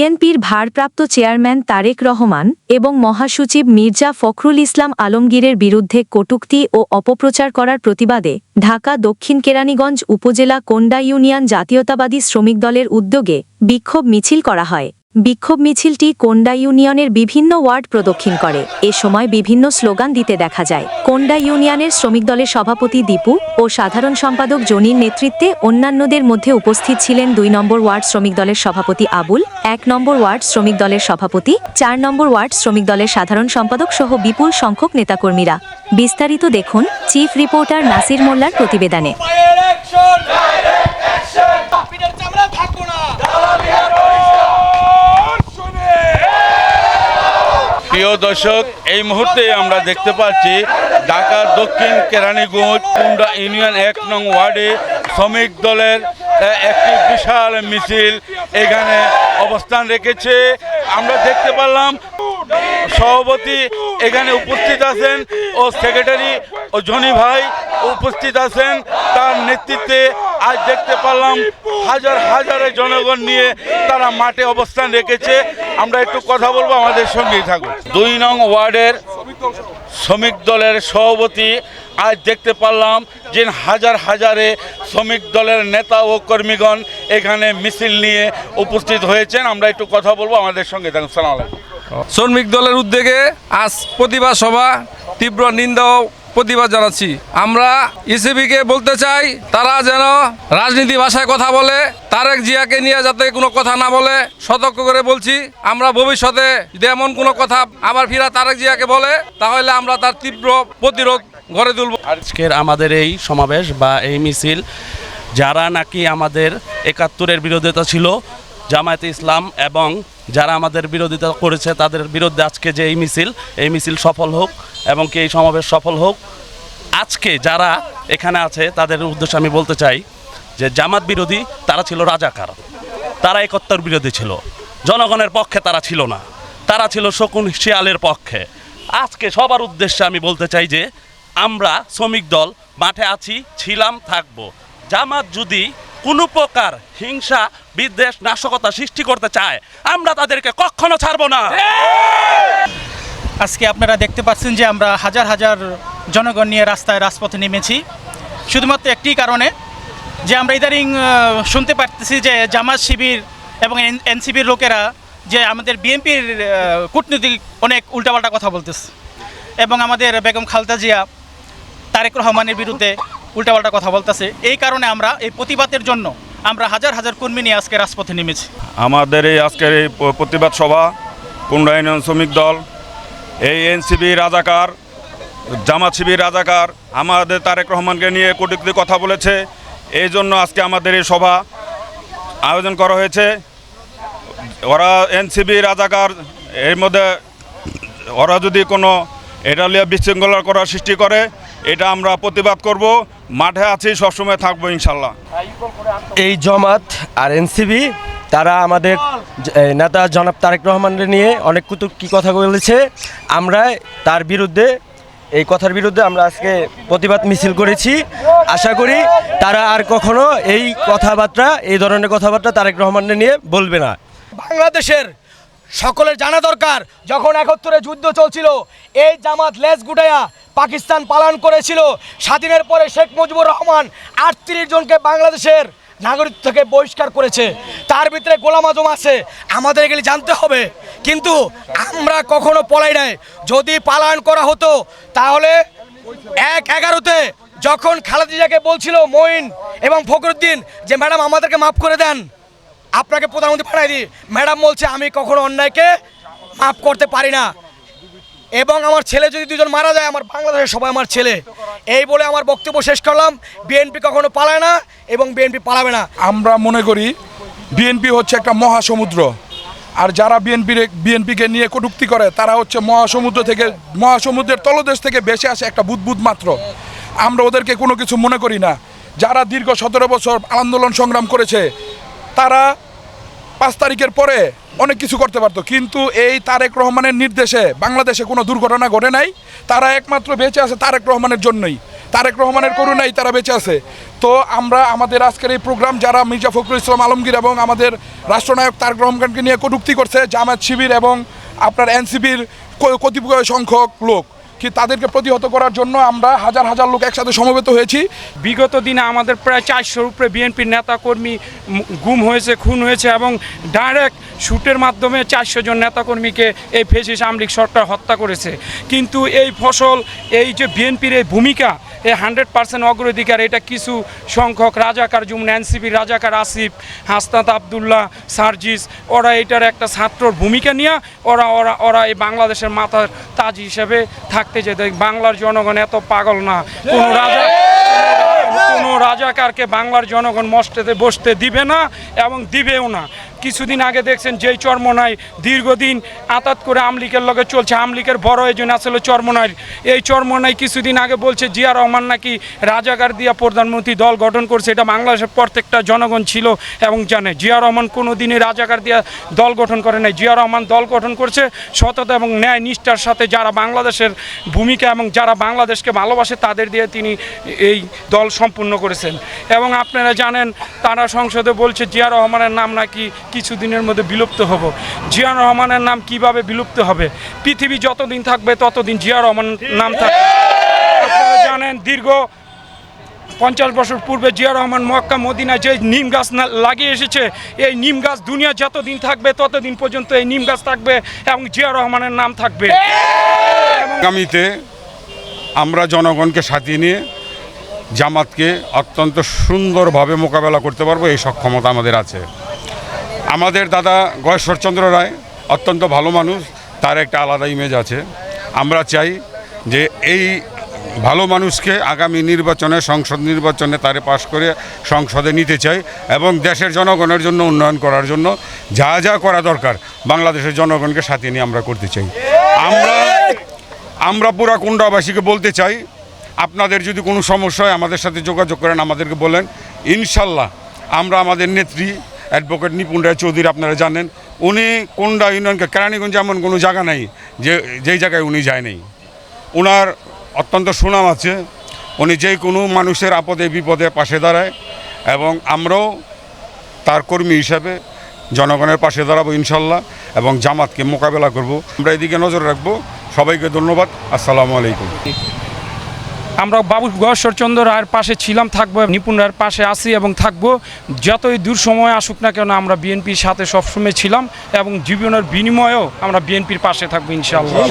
বিএনপির ভারপ্রাপ্ত চেয়ারম্যান তারেক রহমান এবং মহাসচিব মির্জা ফখরুল ইসলাম আলমগীরের বিরুদ্ধে কটুক্তি ও অপপ্রচার করার প্রতিবাদে ঢাকা, দক্ষিণ কেরানীগঞ্জ উপজেলা কোন্ডা ইউনিয়ন জাতীয়তাবাদী শ্রমিক দলের উদ্যোগে বিক্ষোভ মিছিল করা হয়। বিক্ষোভ মিছিলটি কোন্ডা ইউনিয়নের বিভিন্ন ওয়ার্ড প্রদক্ষিণ করে। এ সময় বিভিন্ন স্লোগান দিতে দেখা যায়। কোন্ডা ইউনিয়নের শ্রমিক দলের সভাপতি দীপু ও সাধারণ সম্পাদক জনির নেতৃত্বে অন্যান্যদের মধ্যে উপস্থিত ছিলেন দুই নম্বর ওয়ার্ড শ্রমিক দলের সভাপতি আবুল, এক নম্বর ওয়ার্ড শ্রমিক দলের সভাপতি, চার নম্বর ওয়ার্ড শ্রমিক দলের সাধারণ সম্পাদক সহ বিপুল সংখ্যক নেতাকর্মীরা। বিস্তারিত দেখুন, চিফ রিপোর্টার নাসির মোল্লার প্রতিবেদনে। প্রিয় দর্শক, এই মুহূর্তে আমরা দেখতে পাচ্ছি ঢাকার দক্ষিণ কেরানীগঞ্জ কুন্ডা ইউনিয়ন এক নং ওয়ার্ডে শ্রমিক দলের একটি বিশাল মিছিল এখানে অবস্থান রেখেছে। আমরা দেখতে পারলাম সভাপতি এখানে উপস্থিত আছেন ও সেক্রেটারি ও জনি ভাই উপস্থিত আছেন। তার নেতৃত্বে আজ দেখতে পারলাম হাজার হাজারে জনগণ নিয়ে তারা মাঠে অবস্থান রেখেছে। আমরা একটু কথা বলব আমাদের সঙ্গেই থাকুন। দুই নং ওয়ার্ডের শ্রমিক দলের সভাপতি আজ দেখতে পারলাম যে হাজার হাজারে শ্রমিক দলের নেতা ও কর্মীগণ এখানে মিছিল নিয়ে উপস্থিত হয়েছেন। আমরা একটু কথা বলব আমাদের সঙ্গে থাকুন। সালাম আলাইকুম। শ্রমিক দলের উদ্যোগে আজ প্রতিবাদ সভা, তীব্র নিন্দা প্রতিবাদ জানাচ্ছি। আমরা ইসিবিকে বলতে চাই, তারা যেন রাজনীতি ভাষায় কথা বলে, তারেক জিয়াকে নিয়ে যাতে কোনো কথা না বলে, সতর্ক করে বলছি, আমরা ভবিষ্যতে যদি এমন কোনো কথা আবার ফিরা তারেক জিয়াকে বলে, তাহলে আমরা তার তীব্র প্রতিরোধ গড়ে তুলব। আজকের আমাদের এই সমাবেশ বা এই মিছিল, যারা নাকি আমাদের একাত্তরের বিরোধিতা ছিল, জামায়াতে ইসলাম এবং যারা আমাদের বিরোধিতা করেছে, তাদের বিরুদ্ধে আজকে যে এই মিছিল এই মিছিল সফল হোক এবং কি এই সমাবেশ সফল হোক। আজকে যারা এখানে আছে, তাদের উদ্দেশ্যে আমি বলতে চাই যে জামাত বিরোধী, তারা ছিল রাজাকার। তারা একাত্তর বিরোধী ছিল। জনগণের পক্ষে তারা ছিল না। তারা ছিল শকুন শিয়ালের পক্ষে। আজকে সবার উদ্দেশ্যে আমি বলতে চাই যে আমরা শ্রমিক দল, মাঠে আছি, ছিলাম, থাকব। জামাত যদি কোনো প্রকার হিংসা, বিদ্বেষ, নাশকতা সৃষ্টি করতে চায়, আমরা তাদেরকে কখনো ছাড়বো না। আজকে আপনারা দেখতে পাচ্ছেন যে আমরা হাজার হাজার জনগণ নিয়ে রাস্তায় রাজপথে নেমেছি। শুধুমাত্র একটি কারণে যে আমরা ইদারিং শুনতে পারতেছি যে জামাত শিবির এবং এনসিবির লোকেরা যে আমাদের বিএনপির কূটনীতিক অনেক উল্টাপাল্টা কথা বলতেছে। এবং আমাদের বেগম খালদা জিয়া, তারেক রহমানের বিরুদ্ধে উল্টাপাল্টা কথা বলতেছে। এই কারণে আমরা এই প্রতিবাদের জন্য আমরা হাজার হাজার কর্মী নিয়ে আজকে রাজপথে নেমেছি। আমাদের এই আজকের এই প্রতিবাদ সভা ইউনিয়ন শ্রমিক দল এই এনসিবি রাজাকার, জামাত শিবির রাজাকার আমাদের তারেক রহমানকে নিয়ে কটুক্তি কথা বলেছে। এই জন্য আজকে আমাদের এই সভা আয়োজন করা হয়েছে। ওরা এনসিবি রাজাকার, এর মধ্যে ওরা যদি কোনো এটা নিয়ে বিশৃঙ্খলা করার সৃষ্টি করে, এটা আমরা প্রতিবাদ করব। মাঠে আছি, সবসময় থাকব ইনশাল্লাহ। এই জমাত আর এনসিবি তারা আমাদের নেতা জনাব তারেক রহমানের নিয়ে অনেক কুতুকি কথা বলেছে। আমরা তার বিরুদ্ধে, এই কথার বিরুদ্ধে আমরা আজকে প্রতিবাদ মিছিল করেছি। আশা করি তারা আর কখনো এই কথাবার্তা, এই ধরনের কথাবার্তা তারেক রহমানের নিয়ে বলবে না। বাংলাদেশের সকলের জানা দরকার, যখন একত্তরে যুদ্ধ চলছিল, এই জামাত লেজ গুটাইয়া পাকিস্তান পালন করেছিল। স্বাধীনের পরে শেখ মুজিবুর রহমান আটত্রিশ জনকে বাংলাদেশের নাগরিক থেকে বহিষ্কার করেছে। তার ভিতরে গোলাম আজম আছে, আমাদের এগুলি জানতে হবে। কিন্তু আমরা কখনো পলাই নাই। যদি পালায়ন করা হতো, তাহলে এক এগারোতে যখন খালেদিজাকে বলছিল মঈন এবং ফখরুদ্দিন যে, ম্যাডাম, আমাদেরকে মাফ করে দেন। আপনাকে প্রধানমন্ত্রী পাঠাই দিই। ম্যাডাম বলছে, আমি কখনো অন্যায়কে মাফ করতে পারি না। এবং আমার ছেলে যদি দুজন মারা যায়, আমার বাংলাদেশের সবাই আমার ছেলে। এই বলে আমার বক্তব্য শেষ করলাম। বিএনপি কখনো পালায় না এবং বিএনপি পালাবে না। আমরা মনে করি বিএনপি হচ্ছে একটা মহাসমুদ্র। আর যারা বিএনপির বিএনপিকে নিয়ে কটূক্তি করে, তারা হচ্ছে মহাসমুদ্র থেকে, মহাসমুদ্রের তলদেশ থেকে বেশি আসে একটা বুদবুদ মাত্র। আমরা ওদেরকে কোনো কিছু মনে করি না। যারা দীর্ঘ সতেরো বছর আন্দোলন সংগ্রাম করেছে, তারা পাঁচ তারিখের পরে অনেক কিছু করতে পারতো। কিন্তু এই তারেক রহমানের নির্দেশে বাংলাদেশে কোনো দুর্ঘটনা ঘটে নাই। তারা একমাত্র বেঁচে আছে তারেক রহমানের জন্যই। তারেক রহমানের করুণাই তারা বেঁচে আছে। তো আমরা আমাদের আজকের এই প্রোগ্রাম যারা মির্জা ফখরুল ইসলাম আলমগীর এবং আমাদের রাষ্ট্রনায়ক তারেক রহমানকে নিয়ে কটুক্তি করছে জামাত শিবির এবং আপনার এনসিপির কতিপয় সংখ্যক লোক। কি তাদেরকে প্রতিহত করার জন্য আমরা হাজার হাজার লোক একসাথে সমবেত হয়েছি। বিগত দিনে আমাদের প্রায় চারশোর উপরে বিএনপির নেতাকর্মী গুম হয়েছে, খুন হয়েছে এবং ডাইরেক্ট শ্যুটের মাধ্যমে চারশো জন নেতাকর্মীকে এই ফেসিস আমলিক সরকার হত্যা করেছে। কিন্তু এই ফসল, এই যে বিএনপির এই ভূমিকা এই হান্ড্রেড পার্সেন্ট অগ্রাধিকার, এটা কিছু সংখ্যক রাজাকার, যেমন এনসিপি রাজাকার আসিফ, হাসনাত আবদুল্লাহ, সার্জিস, ওরা এটার একটা ছাত্রর ভূমিকা নিয়ে ওরা ওরা ওরা এই বাংলাদেশের মাথার তাজ হিসেবে থাকতে যেতে বাংলার জনগণ এত পাগল না। কোনো রাজা কোনো রাজাকারকে বাংলার জনগণ মস্তেতে বসতে দিবে না এবং দিবেও না। কিছুদিন আগে দেখছেন যেই চর্মনায় দীর্ঘদিন আতাত করে আমলিকের লগে চলছে, আমলিকের বড় এজন আসলে চর্মনায়। এই চর্মনায় কিছুদিন আগে বলছে, জিয়া রহমান নাকি রাজাকার দিয়া প্রধানমন্ত্রী দল গঠন করছে, এটা বাংলাদেশের প্রত্যেকটা জনগণ ছিল এবং জানে। জিয়া রহমান কোনো দিনই রাজাকার দিয়া দল গঠন করে নাই। জিয়া রহমান দল গঠন করছে সততা এবং ন্যায় নিষ্ঠার সাথে যারা বাংলাদেশের ভূমিকা এবং যারা বাংলাদেশকে ভালোবাসে, তাদের দিয়ে তিনি এই দল সম্পূর্ণ করেছেন। এবং আপনারা জানেন, তারা সংসদে বলছে, জিয়া রহমানের নাম নাকি কিছুদিনের মধ্যে বিলুপ্ত হব। জিয়া রহমানের নাম কীভাবে বিলুপ্ত হবে? পৃথিবী যতদিন থাকবে, ততদিন জিয়া রহমান নাম থাকবে। আপনারা জানেন, দীর্ঘ পঞ্চাশ বছর পূর্বে জিয়া রহমান মক্কা মদিনা যে নিম গাছ লাগিয়ে এসেছে, এই নিম গাছ দুনিয়া যতদিন থাকবে, ততদিন পর্যন্ত এই নিম গাছ থাকবে এবং জিয়া রহমানের নাম থাকবে। আগামীতে আমরা জনগণকে সাথে নিয়ে জামাতকে অত্যন্ত সুন্দরভাবে মোকাবেলা করতে পারব, এই সক্ষমতা আমাদের আছে। আমাদের দাদা গয়েশ্বরচন্দ্র রায় অত্যন্ত ভালো মানুষ, তার একটা আলাদা ইমেজ আছে। আমরা চাই যে এই ভালো মানুষকে আগামী নির্বাচনে, সংসদ নির্বাচনে তারে পাশ করে সংসদে নিতে চাই এবং দেশের জনগণের জন্য উন্নয়ন করার জন্য যা যা করা দরকার বাংলাদেশের জনগণকে সাথে নিয়ে আমরা করতে চাই। আমরা আমরা পুরা কুণ্ডাবাসীকে বলতে চাই, আপনাদের যদি কোনো সমস্যা হয় আমাদের সাথে যোগাযোগ করেন, আমাদেরকে বলেন, ইনশাল্লাহ আমরা আমাদের নেত্রী অ্যাডভোকেট নিপুণ রায় চৌধুরী, আপনারা জানেন, উনি কোন্ডা ইউনিয়নকে, কেরানীগঞ্জ এমন কোনো জায়গা নাই যে, যেই জায়গায় উনি যায় নাই। ওনার অত্যন্ত সুনাম আছে, উনি যে কোনো মানুষের আপদে বিপদে পাশে দাঁড়ায় এবং আমরাও তার কর্মী হিসাবে জনগণের পাশে দাঁড়াবো ইনশাল্লাহ এবং জামাতকে মোকাবেলা করব। আমরা এদিকে নজর রাখব। সবাইকে ধন্যবাদ। আসসালামু আলাইকুম। আমরা বাবু গহেশ্বরচন্দ্র রায়ের পাশে ছিলাম, থাকব নিপুণ রায়ের পাশে আছি এবং থাকব। যতই দূর সময় আসুক না কেন, আমরা বিএনপির সাথে সবসময় ছিলাম এবং জীবনের বিনিময়েও আমরা বিএনপির পাশে থাকব, ইনশাআল্লাহ।